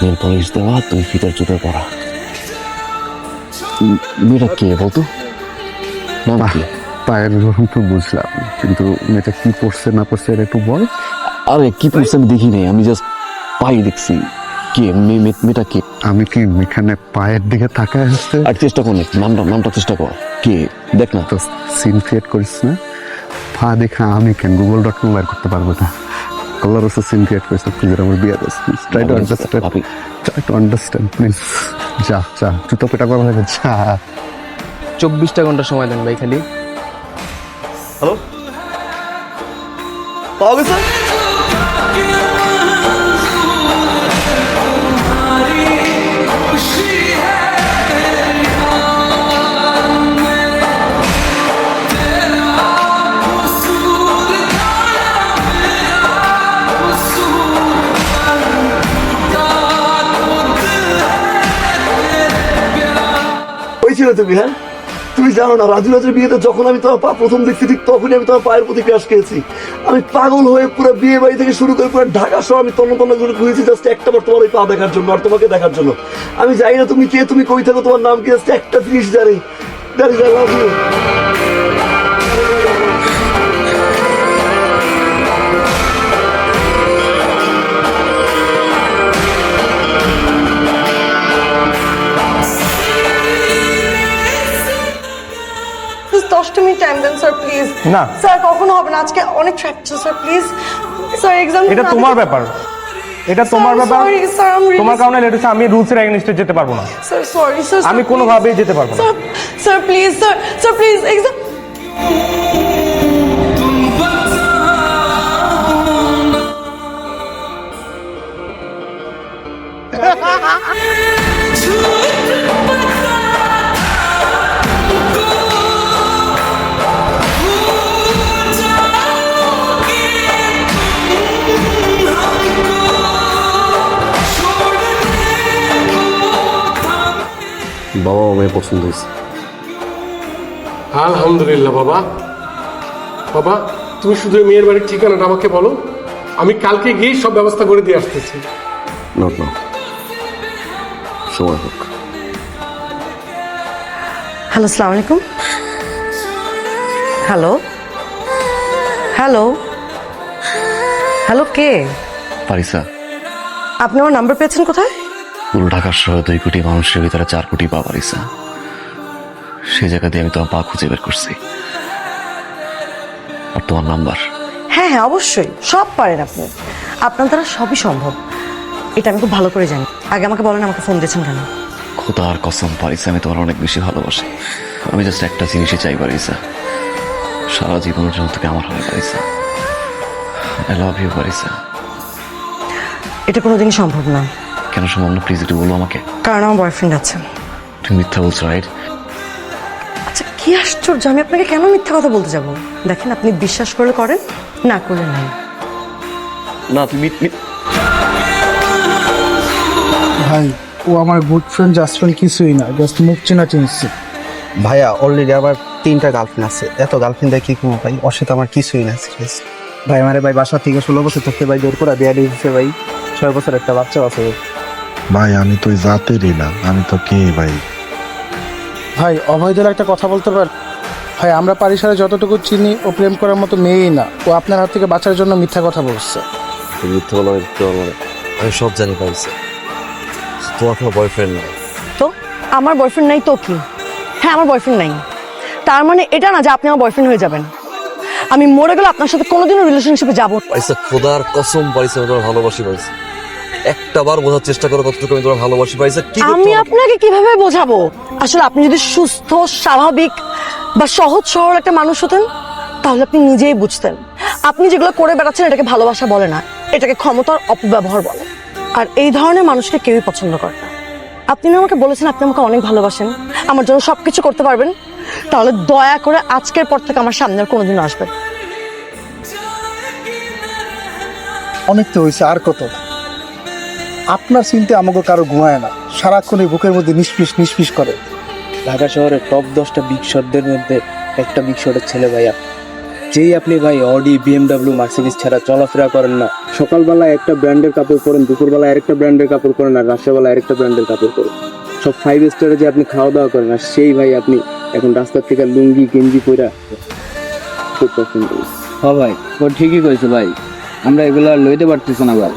Nail polish দেওয়া তুমি ফিতার জুতো পরা মেয়েটা কে বলতো নাম কি পায়ের গরম তো বুঝলাম কিন্তু মেয়েটা কি পড়ছে না পড়ছে এটা একটু বল আরে কি পড়ছে আমি দেখি নাই আমি জাস্ট পাই দেখছি কে মেয়ে- মেয়ে- মেয়েটা কে আমি কি এখানে পায়ের দিকে তাকায় আসতে আর চেষ্টা কর নামটা নামটা চেষ্টা কর কে দেখ না তো সিন ক্রিয়েট করিস না পা দেখা আমি কেন গুগল ডট কম বের করতে পারব না আল্লাহ রসুল সিন ক্রিয়েট করেছে প্লিজ আমার বিয়ে try to understand try to understand please যা যা জুতো পেটা করা লাগে যা। চব্বিশটা ঘণ্টা সময় দেন ভাই খালি। হ্যালো? পাওয়া গেছে? ওই বিহান, তুমি জানো না রাজু রাজের বিয়েতে যখন আমি তোমার পা প্রথম দেখছি, ঠিক তখনই আমি তোমার পায়ের প্রতি ক্রাশ খেয়েছি। আমি পাগল হয়ে পুরো বিয়ে বাড়ি থেকে শুরু করে পুরো ঢাকা সহ আমি তন্ন তন্ন করে ঘুরেছি জাস্ট একটা বার তোমার ওই পা দেখার জন্য আর তোমাকে দেখার জন্য। আমি জানি না তুমি কে, তুমি কই থাকো, তোমার নাম কি জাস্ট একটা জিনিস জানি that is love you minute time then sir please না। স্যার কখনো হবে না। আজকে অনেক ট্র্যাকছে স্যার প্লিজ স্যার এক্সাম এটা তোমার ব্যাপার। এটা তোমার ব্যাপার। তোমার কারণে লেট হচ্ছে আমি রুলসের এগেনস্টে যেতে পারব না। স্যার সরি স্যার আমি কোনোভাবেই যেতে পারব না। Sir sir please sir sir please exam বাবা ও মেয়ে পছন্দ হয়েছে। আলহামদুলিল্লাহ বাবা। বাবা তুমি শুধু মেয়ের বাড়ির ঠিকানাটা আমাকে বলো। আমি কালকে গিয়ে সব ব্যবস্থা করে দিয়ে আসতেছি। নট সময় হোক। হ্যালো আসসালামু আলাইকুম। হ্যালো। হ্যালো। হ্যালো কে? পারিসা আপনি আমার নাম্বার পেয়েছেন কোথায়? পুরো ঢাকার সহ দুই কোটি মানুষের ভিতরে চার কোটি পা পারিসা সেই জায়গা দিয়ে আমি তোমার পা খুঁজে বের করছি। আর তোমার নাম্বার? হ্যাঁ হ্যাঁ অবশ্যই। সব পারেন আপনি। আপনার দ্বারা সবই সম্ভব। এটা আমি খুব ভালো করে জানি। আগে আমাকে বলেন আমাকে ফোন দিয়েছেন কেন? খোদার কসম পারিসা আমি তোমার অনেক বেশি ভালোবাসি। আমি জাস্ট একটা জিনিসই চাই পারিসা সারা জীবনের জন্য তোকে আমার হয় পারিসা আই লাভ ইউ পারিসা। এটা কোনোদিনই সম্ভব না। কেন সম্ভব না প্লিজ একটু বলো আমাকে? কারণ আমার বয়ফ্রেন্ড আছে। তুমি মিথ্যা বলছো রাইট আচ্ছা কি আশ্চর্য আমি আপনাকে কেন মিথ্যা কথা বলতে যাব? দেখেন আপনি বিশ্বাস করলে করেন না করলে নাই। না তুমি মিথ- মিথ- ভাই ও আমার গুড ফ্রেন্ড জাস্ট ফ্রেন্ড কিছুই না জাস্ট মুখ চেনা চিনছি। ভাইয়া অলরেডি আমার তিনটা গার্লফ্রেন্ড আছে। এত গার্লফ্রেন্ড দেখি কোনো ভাই? ওর সাথে আমার কিছুই না সিরিয়াস ভাই আমারে ভাই বাসা থেকে ষোলো বছর থাকতে ভাই জোর করা বিয়া দিয়েছে ভাই। ছয় বছর একটা বাচ্চা আছে। ভাই আমি তো ওই জাতেরই না। আমি তো কে ভাই? ভাই অভয়দের একটা কথা বলতে পার ভাই আমরা পারিসারে যতটুকু চিনি ও প্রেম করার মতো মেয়েই না। ও আপনার হাত থেকে বাঁচার জন্য মিথ্যা কথা বলছে। তুমি মিথ্যা বলো আমি মিথ্যা বলব আমি সব জানি পারিসা তোমার কোনো বয়ফ্রেন্ড নেই। তো? আমার বয়ফ্রেন্ড নাই তো কি? হ্যাঁ আমার বয়ফ্রেন্ড নাই। তার মানে এটা না যে আপনি আমার বয়ফ্রেন্ড হয়ে যাবেন। আমি মরে গেলে আপনার সাথে কোনোদিনও রিলেশনশিপে যাব পারিসা খোদার কসম পারিসা আমি তোমার ভালোবাসি পারিসা একটা বার বোঝার চেষ্টা করো কতটুকু আমি তোমার ভালোবাসি পারিসা কি আমি আপনাকে কীভাবে বোঝাবো? আসলে আপনি যদি সুস্থ স্বাভাবিক বা সহজ সরল একটা মানুষ হতেন তাহলে আপনি নিজেই বুঝতেন। আপনি যেগুলো করে বেড়াচ্ছেন এটাকে ভালোবাসা বলে না। এটাকে ক্ষমতার অপব্যবহার বলে। আর এই ধরনের মানুষকে কেউই পছন্দ করে না। আপনি আমাকে বলেছেন আপনি আমাকে অনেক ভালোবাসেন। আমার জন্য সবকিছু করতে পারবেন। তাহলে দয়া করে আজকের পর থেকে আমার সামনে আর কোনোদিন আসবেন অনেক তো হয়েছে আর কত? আপনার চিনতে আমাকে কারও ঘুমায় না। সারাক্ষণ এই বুকের মধ্যে নিষ্পিস নিষ্পিস করে। ঢাকা শহরের টপ দশটা বিগ শটদের মধ্যে একটা বিগ শটের ছেলে ভাইয়া। যেই আপনি ভাই অডি বিএমডাব্লিউ মার্সিডিস ছাড়া চলাফেরা করেন না। সকালবেলা একটা ব্র্যান্ডের কাপড় পরেন দুপুরবেলা আরেকটা ব্র্যান্ডের কাপড় পরেন আর রাত্রেবেলা আরেকটা ব্র্যান্ডের কাপড় পরেন। সব ফাইভ স্টারে যে আপনি খাওয়া দাওয়া করেন আর সেই ভাই আপনি এখন রাস্তার থেকে লুঙ্গি গেঞ্জি পরা খুব পছন্দ। হ্যাঁ ভাই ও ঠিকই কইছে ভাই। আমরা এগুলো আর লইতে পারতেছি না ভাই।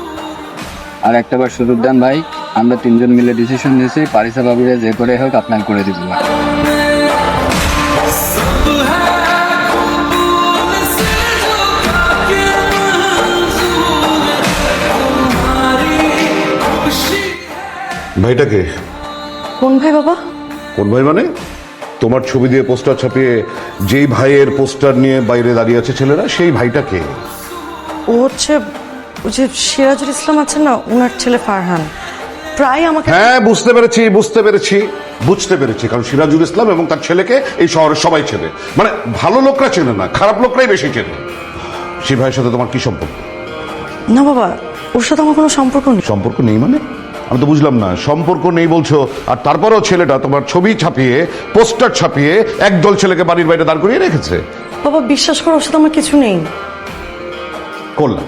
আর একটা বার সুযোগ দেন ভাই আমরা তিনজন মিলে ডিসিশন নিয়েছি। পারিসা বাবুরে যে করে হোক আপনার করে দিব। ভাই ভাইটাকে কোন ভাই বাবা? কোন ভাই মানে? তোমার ছবি দিয়ে পোস্টার ছাপিয়ে যেই ভাইয়ের পোস্টার নিয়ে বাইরে দাঁড়িয়ে আছে ছেলেরা সেই ভাইটাকে ও হচ্ছে ওই যে সিরাজুল ইসলাম আছেন না ওনার ছেলে ফারহান। প্রায় আমাকে হ্যাঁ বুঝতে পেরেছি বুঝতে পেরেছি বুঝতে পেরেছি কারণ সিরাজুল ইসলাম এবং তার ছেলেকে এই শহরের সবাই চেনে। মানে ভালো লোকরা চেনে না খারাপ লোকরাই বেশি চেনে। সেই ভাইয়ের সাথে তোমার কি সম্পর্ক? না বাবা ওর সাথে আমার কোনো সম্পর্ক নেই। সম্পর্ক নেই মানে? আমি তো বুঝলাম না সম্পর্ক নেই বলছো। আর তারপরেও ছেলেটা তোমার ছবি ছাপিয়ে পোস্টার ছাপিয়ে একদল ছেলেকে বাড়ির বাইরে দাঁড় করিয়ে রেখেছে। বাবা বিশ্বাস করো ওর সাথে আমার কিছু নেই। করলাম।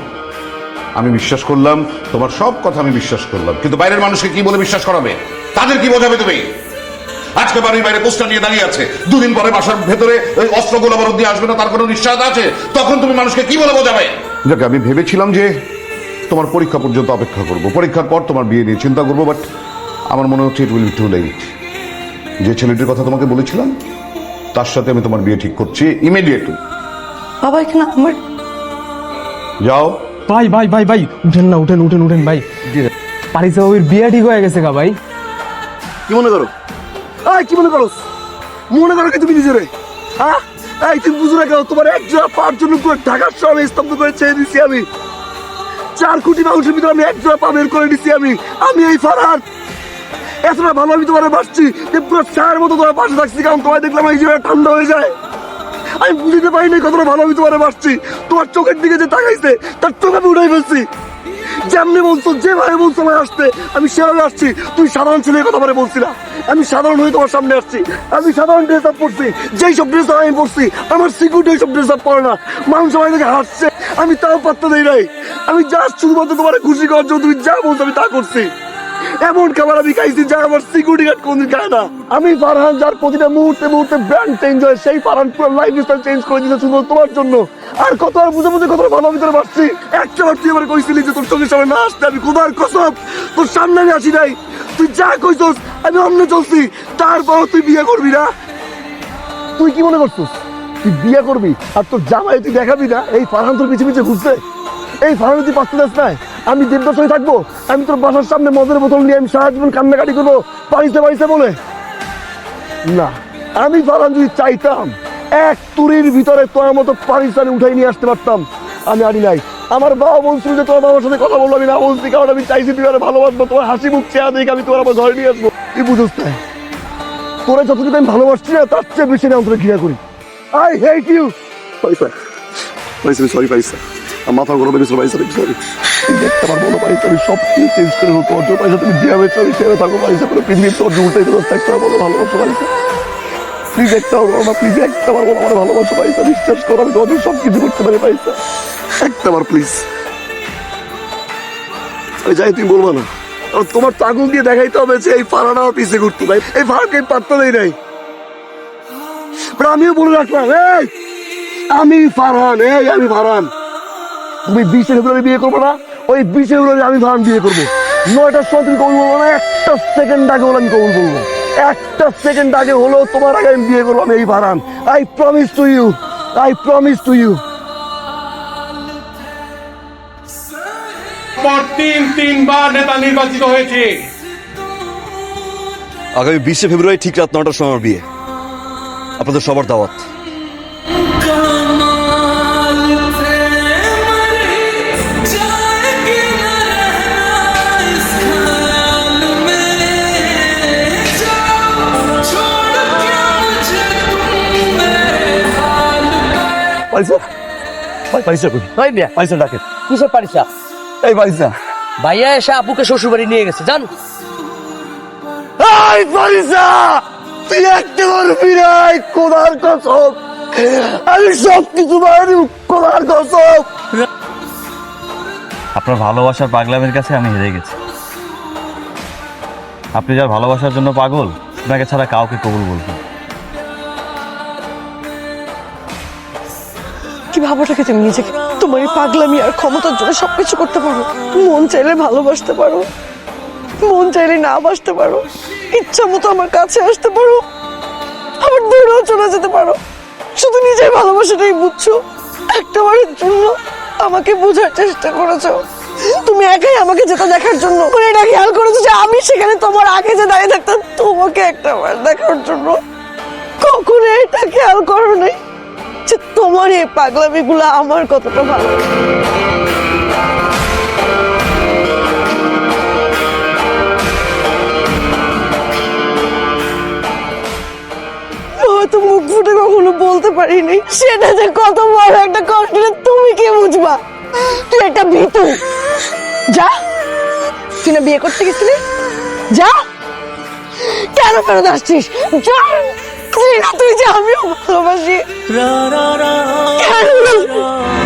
আমি বিশ্বাস করলাম তোমার সব কথা আমি বিশ্বাস করলাম। কিন্তু বাইরের মানুষকে কি বলে বিশ্বাস করাবে? তাদের কি বোঝাবে তুমি? আজকে বাড়ির বাইরে পোস্টার নিয়ে দাঁড়িয়ে আছে। দুদিন পরে বাসার ভেতরে ওই অস্ত্র গোলাবারুদ দিয়ে আসবে না তার কোনো নিশ্চয়তা আছে? তখন তুমি মানুষকে কি বলে বোঝাবে? যাক আমি ভেবেছিলাম যে তোমার পরীক্ষা পর্যন্ত অপেক্ষা করব। পরীক্ষার পর তোমার বিয়ে নিয়ে চিন্তা করব বাট আমার মনে হচ্ছে ইট উইল টু লেট যে ছেলেটির কথা তোমাকে বলেছিলাম তার সাথে আমি তোমার বিয়ে ঠিক করছি ইমিডিয়েটলি বাবা এখানে আমার যাও। ভাই ভাই ভাই ভাই উঠেন না উঠেন উঠেন উঠেন ভাই। পারিসা বাবুর বিয়ে ঠিক হয়ে গেছে গা ভাই। কি মনে করো? আই কি মনে করো? মনে করো কি তুমি নিজেরে? হ্যাঁ? এই তুমি বুঝো না কেন তোমার এক জোড়া পাঁচ জন করে ঢাকার শহরে স্তব্ধ করে ছেড়ে দিছি আমি। চার কোটি মানুষের ভিতরে আমি এক জোড়া পা বের করে দিছি আমি। আমি এই ফারহান এতটা ভালো আমি তোমার বাসছি যে পুরো ছায়ের মতো তোমার পাশে থাকছি কারণ তোমায় দেখলাম এই জোড়া ঠান্ডা হয়ে যায়। আমি বুঝতে পারিনি কতটা ভালো আমি তোমার বাসছি তোমার চোখের দিকে যে তাকাইছে, তার চোখ আমি উঠাই ফেলছি। যেমনি বলছো, যেভাবে বলছো আমি আসতে, আমি সেভাবে আসছি। তুই সাধারণ ছেলের কথা বলে বলছি না আমি সাধারণ হয়ে তোমার সামনে আসছি। আমি সাধারণ ড্রেস আপ পরছি যেই সব ড্রেস আমি পরছি, আমার সিকিউরিটি এইসব ড্রেস আপ পরে না। মানুষ সবাই থেকে হাসছে। আমি তাও পাত্তা দেই নাই। আমি জাস্ট শুধুমাত্র তোমার খুশি করার জন্য তুমি যা বলছো আমি তা করছি। এমন খাবার আমি খাইছি যা আমার সিকিউরিটি গার্ড কোনদিন খায় না। আমি ফারহান, যার প্রতিটা মুহূর্তে মুহূর্তে ব্র্যান্ড চেঞ্জ হয়, সেই ফারহান পুরো লাইফ স্টাইল চেঞ্জ করে দিতে শুধু তোমার জন্য। আর কত আর বুঝে বুঝে কত ভালো ভিতরে বাড়ছি একটা বার তুই আমার কইছিলি যে তোর চোখের সামনে না আসতে, আমি কোথার কসব তোর সামনে আমি আসি নাই। তুই যা কইছস, আমি অন্য চলছি। তারপরও তুই বিয়ে করবি না। তুই কি মনে করছিস? তুই বিয়ে করবি আর তোর জামাই তুই দেখাবি না? এই ফারহান তোর পিছিয়ে পিছিয়ে ঘুরছে। এই ফারহান তুই পাঁচতে দাস নাই আমি দেড়টার সময় থাকব। আমি তোর বাসার সামনে মদের বোতল নিয়ে আমি সারা জীবন কান্নাকাটি করব। বাড়িতে বাড়িতে বলে। না, আমি ফারহান যদি চাইতাম, এক তুরির ভিতরে তোর মতো পারিসানি উঠাই নিয়ে আসতে পারতাম, আমি আনি নাই। আমার বাবা বলছিল যে তোমার বাবার সাথে কথা বলব, আমি না বলছি, কারণ আমি চাইছি তুই আর ভালোবাসবো তোমার হাসি মুখ চেয়া দেখে, আমি তোমার আবার ঘরে নিয়ে আসব। তুই বুঝোস তোরা যতটুকু আমি ভালোবাসছি না, তার চেয়ে বেশি আমি অন্তরে ঘৃণা করি। আই হেট ইউ পয়সা পয়সা সরি আমার মাথা গরম হয়ে পয়সা সরি দেখতে পারব পয়সা আমি সব কিছু চেঞ্জ করে তোমার জন্য তুমি দিয়ে আমি সেরে থাকো পয়সা করে পৃথিবীর তোর উল্টাই দেবো একটা বলো ভালোবাসো পয়সা প্লিজ একটা বলো প্লিজ একটা বলো আমার ভালোবাসো পয়সা বিশ্বাস করো, আমি সব কিছু করতে পারি পয়সা একটা প্লিজ আমি যাই, তুমি বলব না। তোমার তো দিয়ে দেখাইতে হবে যে এই ফারান পিছিয়ে ঘুরতো ভাই। এই আমি পাত্তা দেই নাই? But আমিও বলে রাখলাম, এই, আমি ফারহান এই, আমি ফারহান তুমি বিশে ফেব্রুয়ারি বিয়ে করব না ওই বিশে ফেব্রুয়ারি আমি ফারহান বিয়ে করব। নয়টার সময় তুমি কবুল বলব না একটা সেকেন্ড আগে হলো আমি কবুল বলব। একটা সেকেন্ড আগে হলো তোমার আগে আমি বিয়ে করব আমি এই Farhan I promise to you I promise to you তিন তিনবার নেতা নির্বাচিত হয়েছে। আগামী বিশে ফেব্রুয়ারি ঠিক রাত নটার সময় আমার বিয়ে। আপনাদের সবার দাওয়াত। ভাই পয়সা কই? ভাই বিয়া পয়সা ডাকে। কিসের পারিসা? এই পয়সা ভাইয়া এসে আপুকে শ্বশুর বাড়ি নিয়ে গেছে জান। এই পয়সা তুই একটা করবি নাই কোদার কসম। আমি সব কিছু মারি করার কসম। আপনার ভালোবাসার পাগলামের কাছে আমি হেরে গেছি। আপনি যার ভালোবাসার জন্য পাগল আপনাকে ছাড়া কাউকে কবুল বলবেন কি ভাবোটাকে তুমি নিজেকে? তোমার এই পাগলামি আর ক্ষমতার জন্য সবকিছু করতে পারো। মন চাইলে ভালোবাসতে পারো। মন চাইলে না বাসতে পারো। ইচ্ছা মতো আমার কাছে আসতে পারো। আবার দূরেও চলে যেতে পারো। শুধু নিজের ভালোবাসাটাই বুঝছ। একটা বারের জন্য আমাকে বোঝার চেষ্টা করেছ। তুমি একাই আমাকে যেতে দেখার জন্য এটা খেয়াল করেছ যে আমি সেখানে তোমার আগে যে দাঁড়িয়ে থাকতাম, তোমাকে একটা বার দেখার জন্য কখনো এটা খেয়াল করো নাই। যে তোমার এই পাগলামিগুলো আমার কতটা ভালো? হয়তো মুখ ফুটে কখনো বলতে পারিনি। সেটা যে কত বড় একটা কষ্ট তুমি কি বুঝবা? তুই একটা ভীতু যা। তুই না বিয়ে করতে গেছিলি? যা। কেন ফেরত আসছিস? যা। i'm so sick of